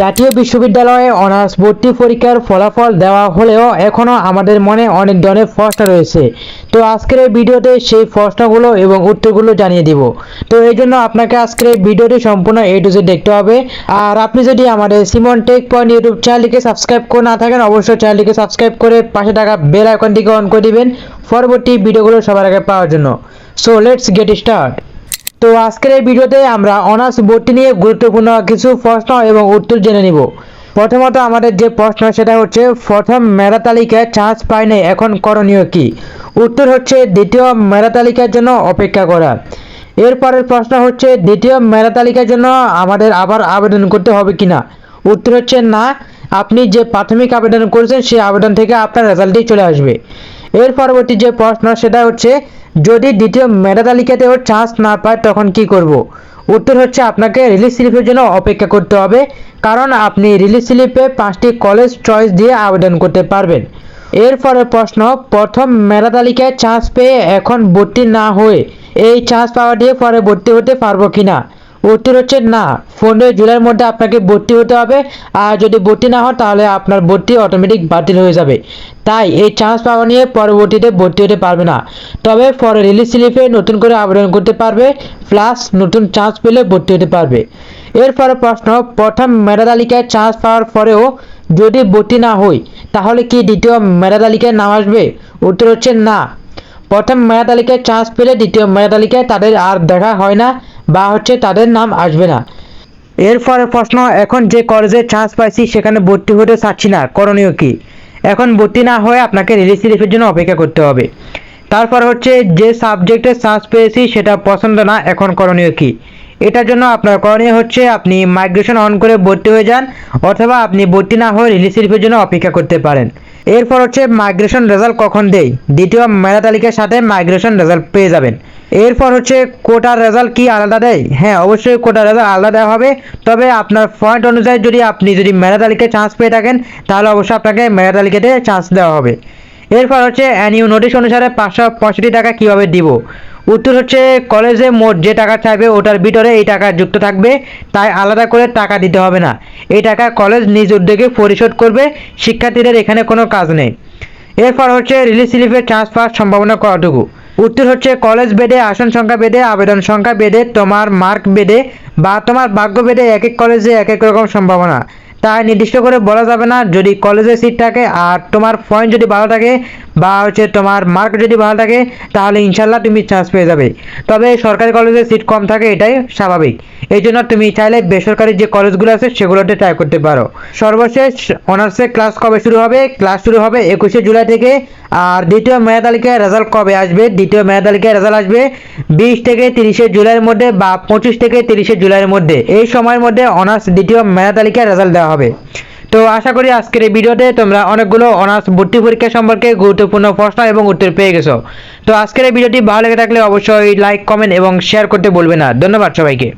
জাতীয় বিশ্ববিদ্যালয়ে অনার্স ভর্তি পরীক্ষার ফলাফল দেওয়া হলেও এখনও আমাদের মনে অনেক ধরনের প্রশ্ন রয়েছে। তো আজকের এই ভিডিওতে সেই প্রশ্নগুলো এবং উত্তরগুলো জানিয়ে দিব। তো এই জন্য আপনাকে আজকের এই ভিডিওটি সম্পূর্ণ এ টু জেড দেখতে হবে। আর আপনি যদি আমাদের সিমন টেক পয়েন্ট ইউটিউব চ্যানেলটিকে সাবস্ক্রাইব করে না থাকেন, অবশ্যই চ্যানেলটিকে সাবস্ক্রাইব করে পাশে থাকা বেল আইকনটিকে অন করে দিবেন। পরবর্তী ভিডিওগুলো সবার আগে পাওয়ার জন্য। সো লেটস গেট স্টার্ট তো আজকের এই ভিডিওতে আমরা অনার্স ভর্তি নিয়ে গুরুত্বপূর্ণ কিছু প্রশ্ন এবং উত্তর জেনে নিব। প্রথমত আমাদের যে প্রশ্ন, সেটা হচ্ছে, প্রথম মেধা তালিকায় চান্স পায়নি, এখন করণীয় কি? উত্তর হচ্ছে, দ্বিতীয় মেধা তালিকার জন্য অপেক্ষা করা। এরপরের প্রশ্ন হচ্ছে, দ্বিতীয় মেধা তালিকার জন্য আমাদের আবার আবেদন করতে হবে কিনা? উত্তর হচ্ছে, না, আপনি যে প্রাথমিক আবেদন করেছেন, সেই আবেদন থেকে আপনার রেজাল্টই চলে আসবে। এর পরবর্তী যে প্রশ্ন, সেটা হচ্ছে যদি দ্বিতীয় মেধা তালিকাতেও চান্স না পায়, তখন কি করব? উত্তর হচ্ছে আপনাকে রিলিজ স্লিপের জন্য অপেক্ষা করতে হবে, কারণ আপনি রিলিজ স্লিপে পাঁচটি কলেজ চয়েস দিয়ে আবেদন করতে পারবেন। এরপরে প্রশ্ন, প্রথম মেধা তালিকায় চান্স পেয়ে এখন ভর্তি না হয়ে এই চান্স পাওয়া দিয়ে পরে ভর্তি হতে পারব কিনা? উত্তর হচ্ছে না। পনেরোই জুলাইয়ের মধ্যে আপনাকে ভর্তি হতে হবে। আর যদি ভর্তি না হয় তাহলে আপনার ভর্তি অটোমেটিক বাতিল হয়ে যাবে। তাই এই চান্স পাওয়া নিয়ে পরবর্তীতে ভর্তি হতে পারবে না। তবে পরে রিলিজ স্লিপে নতুন করে আবেদন করতে পারবে প্লাস নতুন চান্স পেলে ভর্তি হতে পারবে। এরপরে প্রশ্ন, প্রথম মেধা তালিকায় চান্স পাওয়ার পরেও যদি ভর্তি না হই, তাহলে কি দ্বিতীয় মেধা তালিকায় নাম আসবে? উত্তর হচ্ছে না। প্রথম মেধা তালিকায় চান্স পেলে দ্বিতীয় মেধা তালিকায় তাদের আর দেখা হয় না। বা হচ্ছে তাদের নাম আসবে না। এরপরে প্রশ্ন, এখন যে কলেজে চান্স পাইছি, সেখানে ভর্তি হতে চাচ্ছি না, করণীয় কি? এখন ভর্তি না হয়ে আপনাকে রিলিজ স্লিপের জন্য অপেক্ষা করতে হবে। তারপর হচ্ছে, যে সাবজেক্টে চান্স পেয়েছি, সেটা পছন্দ না, এখন করণীয় কি? এটার জন্য আপনার করণীয় হচ্ছে, আপনি মাইগ্রেশন অন করে ভর্তি হয়ে যান, অথবা আপনি ভর্তি না হয়ে রিলিজ স্লিপের জন্য অপেক্ষা করতে পারেন। এরপর হচ্ছে মাইগ্রেশন রেজাল্ট কখন দেই? দ্বিতীয় মেধা তালিকার সাথে মাইগ্রেশন রেজাল্ট পেয়ে যাবেন। এরপর হচ্ছে কোটার রেজাল্ট কি আলাদা দেয়? হ্যাঁ অবশ্যই কোটার রেজাল্ট আলাদা দেওয়া হবে। তবে আপনার পয়েন্ট অনুযায়ী যদি আপনি যদি মেধা তালিকায় চান্স পেয়ে থাকেন, তাহলে অবশ্যই আপনাকে মেধা তালিকাতে চান্স দেওয়া হবে। এরপর হচ্ছে অ্যানিউ নোটিশ অনুসারে পাঁচশো পঁয়ষট্টি টাকা কীভাবে দিব? উত্তর হচ্ছে কলেজে মোট যে টাকা চাইবে ওটার ভিতরে এই টাকা যুক্ত থাকবে, তাই আলাদা করে টাকা দিতে হবে না। এই টাকা কলেজ নিজ উদ্যোগে পরিশোধ করবে, শিক্ষার্থীদের এখানে কোনো কাজ নেই। এরপর হচ্ছে রিলিজ স্লিপের চান্স পাওয়ার সম্ভাবনা কতটুকু? উত্তর হচ্ছে কলেজ বেডে আসন সংখ্যা বেডে আবেদন সংখ্যা বেডে তোমার মার্ক বেডে বা তোমার ভাগ্য বেডে এক এক কলেজে এক এক রকম সম্ভাবনা। তাই নির্দিষ্ট করে বলা যাবে না যদি কলেজের সিট থাকে আর তোমার পয়েন্ট যদি ভালো থাকে বা হচ্ছে তোমার মার্ক যদি ভালো থাকে, তাহলে ইনশাল্লাহ তুমি চান্স পেয়ে যাবে। তবে সরকারি কলেজে সিট কম থাকে, এটাই স্বাভাবিক। এই জন্য তুমি চাইলে বেসরকারি যে কলেজগুলো আছে, সেগুলোতে ট্রাই করতে পারো। সর্বশেষ অনার্সের ক্লাস কবে শুরু হবে? ক্লাস শুরু হবে একুশে জুলাই থেকে আর দ্বিতীয় মেধা রেজাল্ট কবে আসবে? দ্বিতীয় মেধা রেজাল্ট আসবে বিশ থেকে তিরিশে জুলাইয়ের মধ্যে বা পঁচিশ থেকে তিরিশে জুলাইয়ের মধ্যে। এই সময়ের মধ্যে অনার্স দ্বিতীয় মেধা রেজাল্ট দেওয়া হবে। তো আশা করি আজকের এই ভিডিওতে তোমরা অনেকগুলো অনার্স ভর্তি পরীক্ষা সম্পর্কে গুরুত্বপূর্ণ প্রশ্ন এবং উত্তর পেয়ে গেছো। তো আজকের এই ভিডিওটি ভালো লেগে থাকলে অবশ্যই লাইক কমেন্ট এবং শেয়ার করতে বলবে না। ধন্যবাদ সবাইকে।